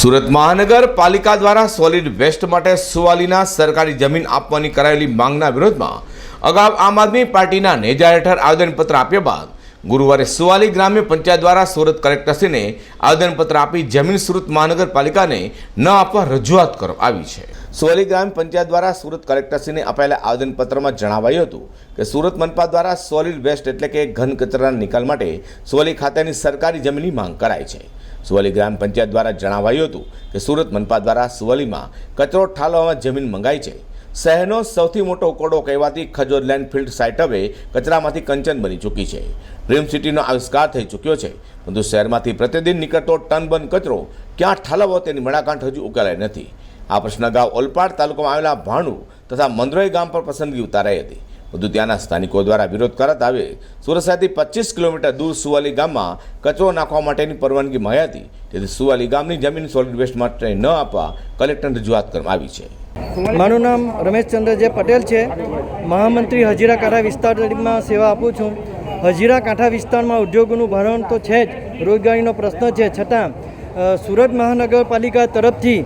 સુરત મહાનગરપાલિકા દ્વારા solid waste માટે સુવાલીના સરકારી જમીન આપવાની કરાયેલી માંગના વિરોધમાં અગાઉ આમ આદમી પાર્ટીના નેજા હેઠળ આવેદનપત્ર આપ્યા બાદ ગુરુવારે સુવાલી ગ્રામ્ય પંચાયત દ્વારા સુરત કલેક્ટરશ્રીને આવેદનપત્ર આપી જમીન સુરત મહાનગરપાલિકાને ન આપવા રજૂઆત કરવામાં આવી છે. સુવાલી ગ્રામ પંચાયત દ્વારા સુરત કલેક્ટરશ્રીને અપાયેલા આવેદનપત્રમાં જણાવાયું હતું કે સુરત મનપા દ્વારા સોલિડ વેસ્ટ એટલે કે ઘન કચરાના નિકાલ માટે સુવાલી ખાતેની સરકારી જમીનની માંગ કરાઈ છે. સુવાલી ગ્રામ પંચાયત દ્વારા જણાવાયું હતું કે સુરત મનપા દ્વારા સુવાલીમાં કચરો ઠાલવામાં જમીન મંગાઈ છે. શહેરનો સૌથી મોટો ઉકોડો કહેવાતી ખજોર લેન્ડફિલ્ડ સાઇટ હવે કચરામાંથી કંચન બની ચૂકી છે. ડ્રીમ સિટીનો આવિષ્કાર થઈ ચૂક્યો છે, પરંતુ શહેરમાંથી પ્રતિદિન નીકળતો ટન બંધ કચરો ક્યાં ઠાલવવો તેની મડાકાંઠ હજુ ઉકેલાઈ નથી. આ પ્રશ્ન અગાઉ ઓલપાડ તાલુકામાં આવેલા ભાણુ તથા મંદરોઈ ગામ પર પસંદગી ઉતારાઈ હતી. વધુ ત્યાંના સ્થાનિકો દ્વારા વિરોધ કરતા આવે. સુરત શહેરથી પચીસ કિલોમીટર દૂર સુવાલી ગામમાં કચરો નાખવા માટેની પરવાનગી મળી હતી. તેથી સુવાલી ગામની જમીન સોલિડ વેસ્ટ માટે ન આપવા કલેક્ટરને રજૂઆત કરવામાં આવી છે. મારું નામ રમેશચંદ્ર જે પટેલ છે. મહામંત્રી હજીરા કાંઠા વિસ્તારમાં સેવા આપું છું. હજીરા કાંઠા વિસ્તારમાં ઉદ્યોગોનું ભરણ તો છે જ. રોજગારીનો પ્રશ્ન છે. છતાં સુરત મહાનગરપાલિકા તરફથી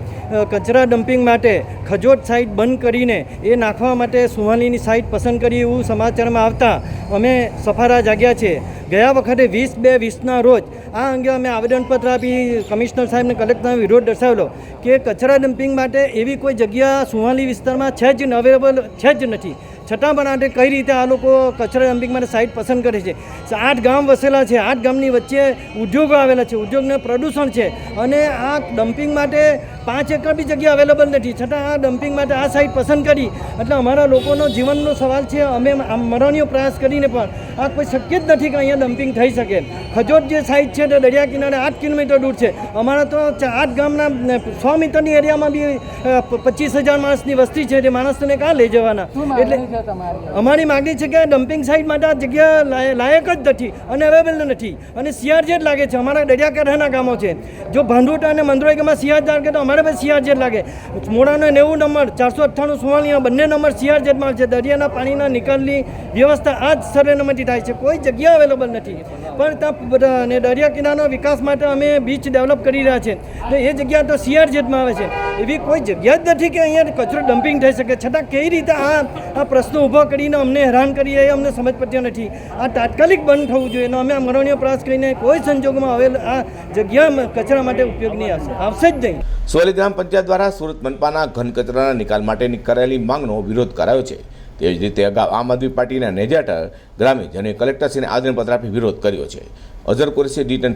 કચરા ડમ્પિંગ માટે ખજોટ સાઇટ બંધ કરીને એ નાખવા માટે સુહાનીની સાઇટ પસંદ કરી એવું સમાચારમાં આવતા અમે સફારા જાગ્યા છે. ગયા વખતે વીસ બે વીસના રોજ આ અંગે અમે આવેદનપત્ર આપી કમિશનર સાહેબને કલેક્ટરનો વિરોધ દર્શાવેલો કે કચરા ડમ્પિંગ માટે એવી કોઈ જગ્યા સુહાલી વિસ્તારમાં છે જ અવેલેબલ છે જ નથી. છતાં પણ આટે કઈ રીતે આ લોકો કચરા ડમ્પિંગ માટે સાઇટ પસંદ કરે છે? આઠ ગામ વસેલા છે. આઠ ગામની વચ્ચે ઉદ્યોગો આવેલા છે. ઉદ્યોગને પ્રદૂષણ છે. અને આ ડમ્પિંગ માટે પાંચ એકર બી જગ્યા અવેલેબલ નથી. છતાં આ ડમ્પિંગ માટે આ સાઇટ પસંદ કરી. એટલે અમારા લોકોનો જીવનનો સવાલ છે અમે આમ મરણીય પ્રયાસ કરીને પણ આ કોઈ શક્ય જ નથી કે અહીંયા ડમ્પિંગ થઈ શકે. ખજોટ જે સાઇટ છે તે દરિયા કિનારે આઠ કિલોમીટર દૂર છે. અમારા તો આઠ ગામના સો મીટરની એરિયામાં બી પચીસ હજાર માણસની વસ્તી છે તે માણસને ક્યાં લઈ જવાના? એટલે અમારી માગણી છે કે ડમ્પિંગ સાઇટ માટે આ જગ્યા લાયક જ નથી અને અવેલેબલ નથી. અને સીઆરજેડ લાગે છે અમારા દરિયાકાંઠાના ગામો છે. જો ભાંડુટ અને મંદરોઈ ગામમાં સીઆરજેડ લાગે તો અમારે પણ સીઆરજેડ લાગે. મોડાનો નેવું નંબર, ચારસો અઠ્ઠાણું સુવાળીના બંને નંબર સીઆરજેડમાં છે. દરિયાના પાણીના નિકાલની વ્યવસ્થા આ જ સર્વે નંબરથી થાય છે. કોઈ જગ્યા અવેલેબલ નથી. પણ ત્યાં દરિયા કિનારાનો વિકાસ માટે અમે બીચ ડેવલપ કરી રહ્યા છે. તો એ જગ્યા તો સીઆરજેડમાં આવે છે. એવી કોઈ જગ્યા જ નથી કે અહીંયા કચરો ડમ્પિંગ થઈ શકે. છતાં કઈ રીતે આ આ પ્રશ્નો ઊભો કરીને અમને હેરાન કરી એ અમને સમજ પડતી નથી. આ તાત્કાલિક બંધ થવું જોઈએ. અને અમે આ મરણીય પ્રયાસ કરીને કોઈ સંજોગોમાં આવેલ આ જગ્યા કચરા માટે ઉપયોગની આવશે. આવશે જ નહીં. સોલી ગ્રામ પંચાયત દ્વારા સુરત મનપાના ઘન કચરાના નિકાલ માટેની કરાયેલી માંગનો વિરોધ કરાયો છે. તેવી જ રીતે અગાઉ આમ આદમી પાર્ટીના નેજા હેઠળ ગ્રામીજનોએ કલેક્ટરશ્રીને આદરણપત્ર આપી વિરોધ કર્યો છે. Azhar Qureshi D ten